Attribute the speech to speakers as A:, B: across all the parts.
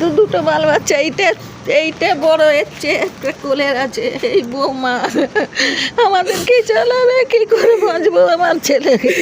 A: তো দুটো বাল বাচ্চা এইটা এইটা বড় হচ্ছে একটা কোলের আছে, এই বৌমা। আমাদের কি চালাবে, কি করে বাঁচবো আমার ছেলেকে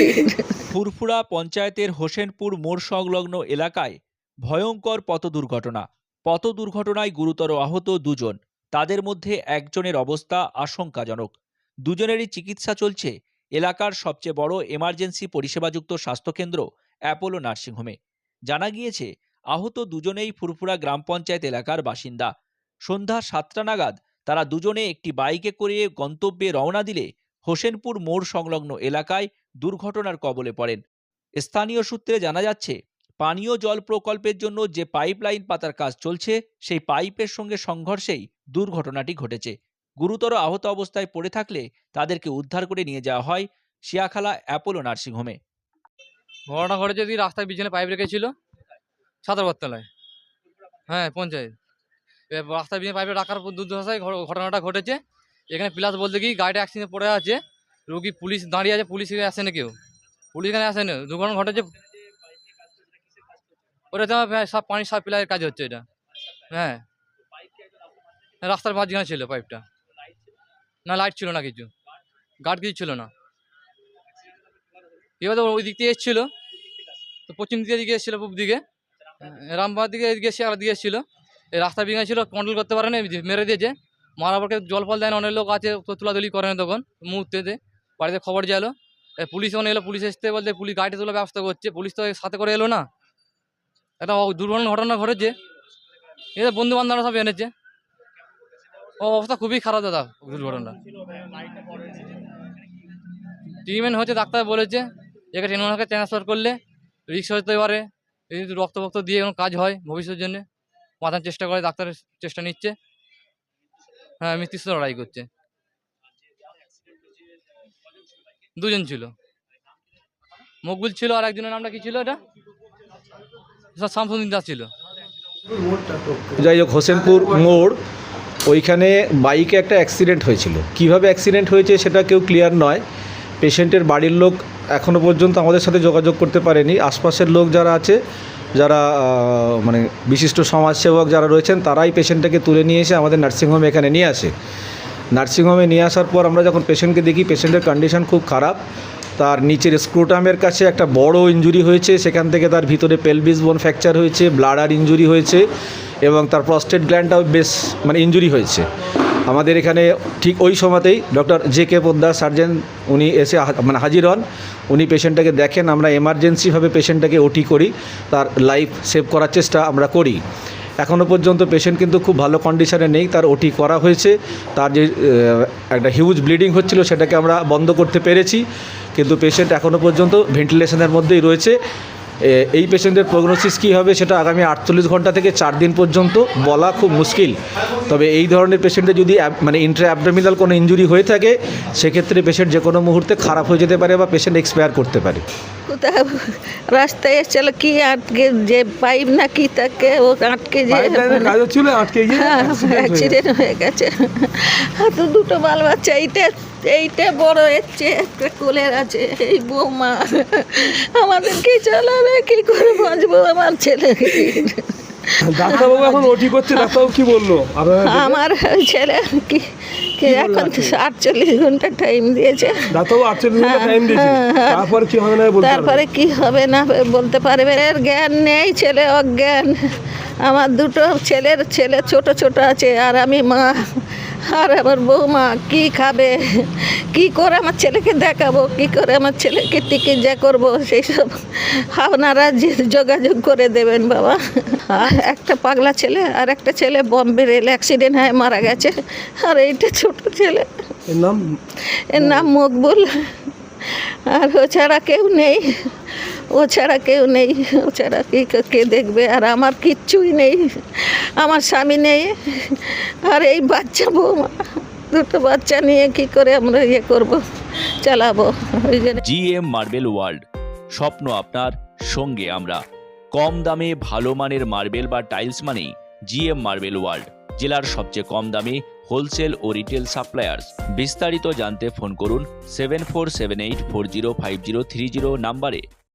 B: ফুরফুরা পঞ্চায়েতের হোসেনপুর মোড় সংলগ্ন এলাকায় ভয়ঙ্কর পথ দুর্ঘটনা পথ দুর্ঘটনায় গুরুতর আহত দুজন। তাদের মধ্যে একজনের অবস্থা আশঙ্কাজনক। দুজনেরই চিকিৎসা চলছে। এলাকার সবচেয়ে বড় এমার্জেন্সি পরিষেবাযুক্ত স্বাস্থ্যকেন্দ্র অ্যাপোলো নার্সিংহোমে। জানা গিয়েছে আহত দুজনেই ফুরফুরা গ্রাম পঞ্চায়েত এলাকার বাসিন্দা। সন্ধ্যা সাতটা নাগাদ তারা দুজনে একটি বাইকে করে গন্তব্যে রওনা দিলে হোসেনপুর মোড় সংলগ্ন এলাকায় দুর্ঘটনার কবলে পড়েন। স্থানীয় সূত্রে জানা যাচ্ছে, পানীয় জল প্রকল্পের জন্য যে পাইপলাইন পাতার কাজ চলছে, সেই পাইপের সঙ্গে সংঘর্ষেই দুর্ঘটনাটি ঘটেছে। গুরুতর আহত অবস্থায় পড়ে থাকলে তাদেরকে উদ্ধার করে নিয়ে যাওয়া হয় শিয়াখালা অ্যাপোলো নার্সিংহোমে।
C: ঘটনা ঘটেছে যদি রাস্তার পিছনে পাইপ রেখেছিল? সাঁতারবতলায় হ্যাঁ পঞ্চায়েত। রাস্তার পিছনে পাইপে রাখার দুর্দশায় ঘটনাটা ঘটেছে। এখানে প্লাস বলতে কি, গাড়িটা অ্যাক্সিডেন্ট পড়ে আছে, রুগী পুলিশ দাঁড়িয়ে আছে, পুলিশ আসে না কেউ। পুলিশ এখানে আসে না দুর্ঘটনা ঘটেছে। ওটা তো সব পানি সাপ্লাইয়ের কাজ হচ্ছে এটা। হ্যাঁ। রাস্তার মাঝখানে ছিল পাইপটা। না লাইট ছিল না কিছু। গার্ড কিছু ছিল না। এবার তো ওই দিক দিয়ে এসেছিল। তো পশ্চিম দিকে দিকে এসেছিল পূব দিকে। রামবাগ দিকে এসে আর দিকে এসেছিল। এই রাস্তা ভেঙে ছিল কন্ট্রোল করতে পারে না মেরে দিয়েছে। মারার জল ফল দেয় অনেক লোক আছে তোলাতুলি করে না তখন মুহূর্তেতে। বাড়িতে খবর গেলো পুলিশ ওখানে এলো, পুলিশ আসতে বলতে পুলিশ গাড়িতে তোলার ব্যবস্থা করছে, পুলিশ তো সাথে করে এলো না। একটা দুর্ঘটনা ঘটনা ঘটেছে। এটা বন্ধু বান্ধবরা সব এনেছে। ও, অবস্থা খুবই খারাপ দাদা দুর্ঘটনা ট্রিটমেন্ট হচ্ছে, ডাক্তার বলেছে, একে টেনমাকে ট্রান্সফার করলে রিক্স হতে পারে যদি রক্ত ফক্ত দিয়ে কোনো কাজ হয় ভবিষ্যতের জন্য। মাথার চেষ্টা করে ডাক্তারের চেষ্টা নিচ্ছে। হ্যাঁ মৃত্যুর লড়াই করছে। দুজন ছিল। মকবুল ছিল আর একজনের নামটা কি ছিল এটা? শামসুদ্দিন দাস ছিল।
D: যাই হোক, হোসেনপুর মোড়, ওইখানে বাইকে একটা অ্যাক্সিডেন্ট হয়েছিল। কীভাবে অ্যাক্সিডেন্ট হয়েছে সেটা কেউ ক্লিয়ার নয়। পেশেন্টের বাড়ির লোক এখনও পর্যন্ত আমাদের সাথে যোগাযোগ করতে পারেনি। আশপাশের লোক যারা আছে, যারা মানে বিশিষ্ট সমাজসেবক যারা রয়েছেন, তারাই পেশেন্টটাকে তুলে নিয়ে এসে আমাদের নার্সিংহোমে এখানে নিয়ে আসে। নার্সিংহোমে নিয়ে আসার পর আমরা যখন পেশেন্টকে দেখি, পেশেন্টের কন্ডিশন খুব খারাপ। তার নিচের স্ক্রুটামের কাছে একটা বড় ইঞ্জুরি হয়েছে, সেখান থেকে তার ভিতরে পেলভিস বোন ফ্র্যাকচার হয়েছে, ব্লাডার ইঞ্জুরি হয়েছে এবং তার প্রস্টেট গ্ল্যান্ডটাও বেশ মানে ইঞ্জুরি হয়েছে। আমাদের এখানে ঠিক ওই সময়তেই doctor J K Poddar surgeon উনি এসে মানে হাজির হন। উনি পেশেন্টটাকে দেখেন, আমরা এমার্জেন্সিভাবে পেশেন্টটাকে ওটি করি, তার লাইফ সেভ করার চেষ্টা আমরা করি। এখনও পর্যন্ত পেশেন্ট কিন্তু খুব ভালো কন্ডিশনে নেই, তার ওটি করা হয়েছে। তার যে একটা হিউজ ব্লিডিং হচ্ছিল সেটাকে আমরা বন্ধ করতে পেরেছি। কিন্তু পেশেন্ট এখনও পর্যন্ত ভেন্টিলেশনের মধ্যেই রয়েছে। এই পেশেন্টের প্রগনোসিস কী হবে সেটা আগামী আটচল্লিশ ঘণ্টা থেকে চার দিন পর্যন্ত বলা খুব মুশকিল। তবে এই ধরনের পেশেন্টে যদি মানে ইন্ট্রা অ্যাবডোমিনাল কোনো ইঞ্জুরি হয়ে থাকে সেক্ষেত্রে পেশেন্ট যে কোনো মুহূর্তে খারাপ হয়ে যেতে পারে বা পেশেন্ট এক্সপায়ার করতে পারে।
A: কোথাও রাস্তায় এসেছিল কি আটকে যে পাইপ না কি তাকে ও আটকে যে হ্যাঁ
E: গেছে।
A: অ্যাক্সিডেন্ট হয়ে গেছে। তো দুটো বাল বাচ্চা এইটা এইটা বড় হচ্ছে একটা কোলের আছে এই বৌমা। আমাদের কি চালাবে কি করে বাঁচবো আমার ছেলেকে
E: ডাক্তারবাবু এখন ওটি করছে ডাক্তারবাবু কি বলল?
A: আমার ছেলে কি এখন আটচল্লিশ ঘণ্টা টাইম দিয়েছে। হ্যাঁ, হ্যাঁ।
E: তারপর কি হবে না বলতে পারবেন
A: তারপরে কি হবে না বলতে পারবে? এর জ্ঞান নেই ছেলে অজ্ঞান। আমার দুটো ছেলের ছেলে ছোট ছোট আছে আর আমি মা। আর আমার বৌমা কি খাবে? কি করে আমার ছেলেকে দেখাবো? কি করে আমার ছেলেকে যা করব? সেই সব আপনারা যে যোগাযোগ করে দেবেন বাবা। আর একটা পাগলা ছেলে আর একটা ছেলে বম্বে রেল অ্যাক্সিডেন্ট হয়ে মারা গেছে। আর এইটা ছোট ছেলে।
E: এর নাম?
A: এর নাম মকবুল। আর ও ছাড়া কেউ নেই। ও ছাড়া কেউ নেই, ও ছাড়া কি কে দেখবে? আর আমার কিচ্ছুই নেই, আমার স্বামী নেই। আর এই বাচ্চা বৌমা, দুটো বাচ্চা নিয়ে কি করে আমরা ইয়ে করব, চালাবো? জন্য
B: জিএম মার্বেল ওয়ার্ল্ড, স্বপ্ন আপনার সঙ্গে আমরা। কম দামে ভালো মানের মার্বেল বা টাইলস মানেই জি এম মার্বেল ওয়ার্ল্ড, জেলার সবচেয়ে কম দামে হোলসেল ও রিটেল সাপ্লায়ার্স। বিস্তারিত জানতে ফোন করুন seven four seven eight four zero five zero three zero নাম্বারে।